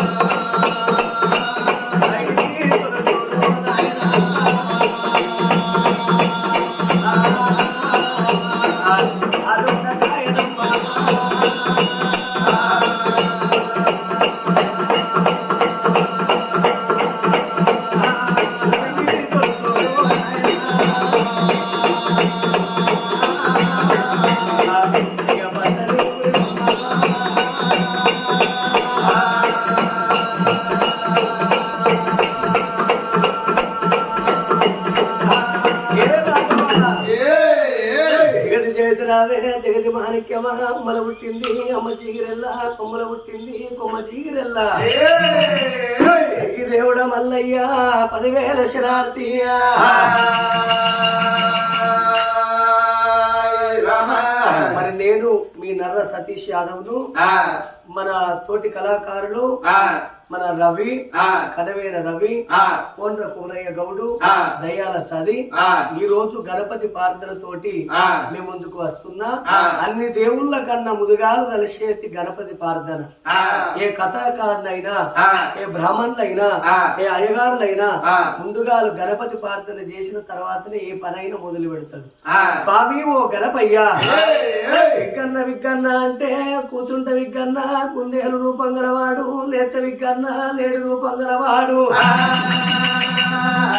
Oh. మాణిక్యమా అమ్మల పుట్టింది అమ్మ చీగిరెల్ల కొమ్మల పుట్టింది కొమ్మ చీగిరెల్ల. ఈ దేవుడ మల్లయ్య పదివేల శరార్థియా మరి నేను మీ నర్ర సతీష్ యాదవ్ను మన తోటి కళాకారులు మన రవి కడవేర రవి కోండ్ర కోనయ్య గౌడు దయాల సది ఈ రోజు గణపతి ప్రార్థన తోటి మీ ముందుకు వస్తున్నా అన్ని దేవుళ్ళ కన్నా ముదుగాలు కలిసేది గణపతి ప్రార్థన ఏ కథాకారులైనా ఏ బ్రాహ్మణులైనా ఏ అయ్యగారులైనా ముందుగాలు గణపతి ప్రార్థన చేసిన తర్వాతనే ఏ పనైనా మొదలు పెడతాడు స్వామి ఓ గణపయ్యా. విగ్గన్న విగ్గన్న అంటే కూర్చుంట విగ్గన్న కుందేలు రూపం గలవాడు లేత విగ్గన్న లేడు రూపం గలవాడు.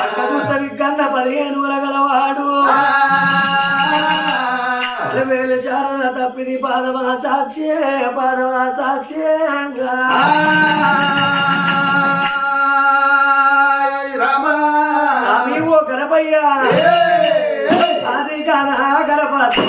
పక్కగుట్ట విగ్గన్న పదిహేను గలవాడు. వేలు శారద తప్పిది పాదమా సాక్షి పాదమా సాక్ష్యంగా ఓ గణపయ్య. అది గణ గణపతి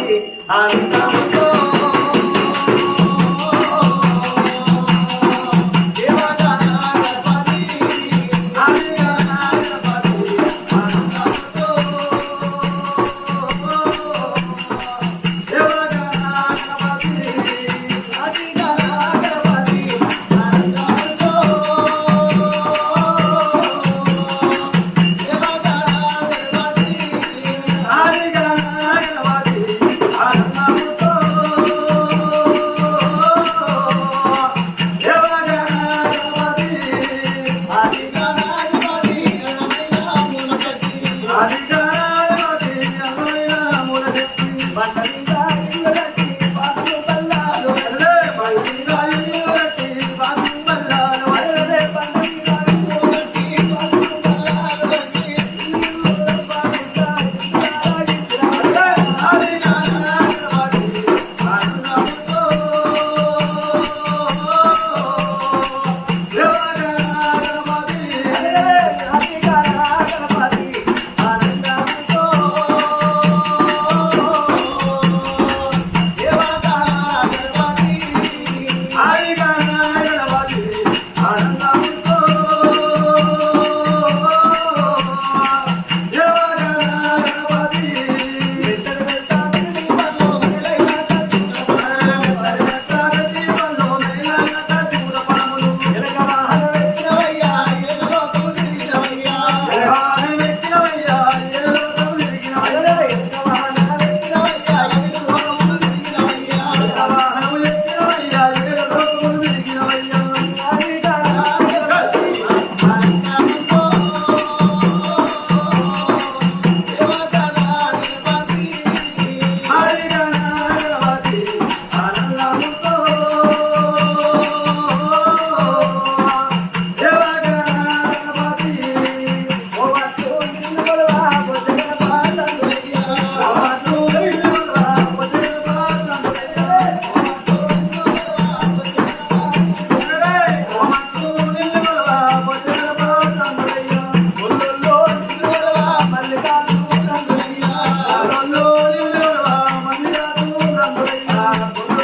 జై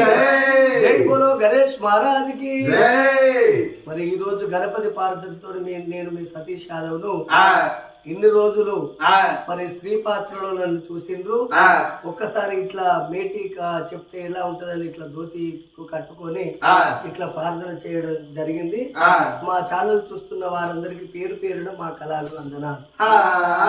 జై. బోలో గణేష్ మహారాజ్కి మరి ఈ రోజు గణపతి పార్వతితో నేను మీ సతీష్ యాదవ్ను ఇన్ని రోజులు మరి స్త్రీ పాత్రలో నన్ను చూసిండ్రు. ఒక్కసారి ఇట్లా మేటి చెప్తే ఎలా ఉంటదని ఇట్లా ధోతి కట్టుకొని ఇట్లా ప్రార్థన చేయడం జరిగింది. మా ఛానల్ చూస్తున్న వారందరికీ పేరు పేరున మా కళలు అందన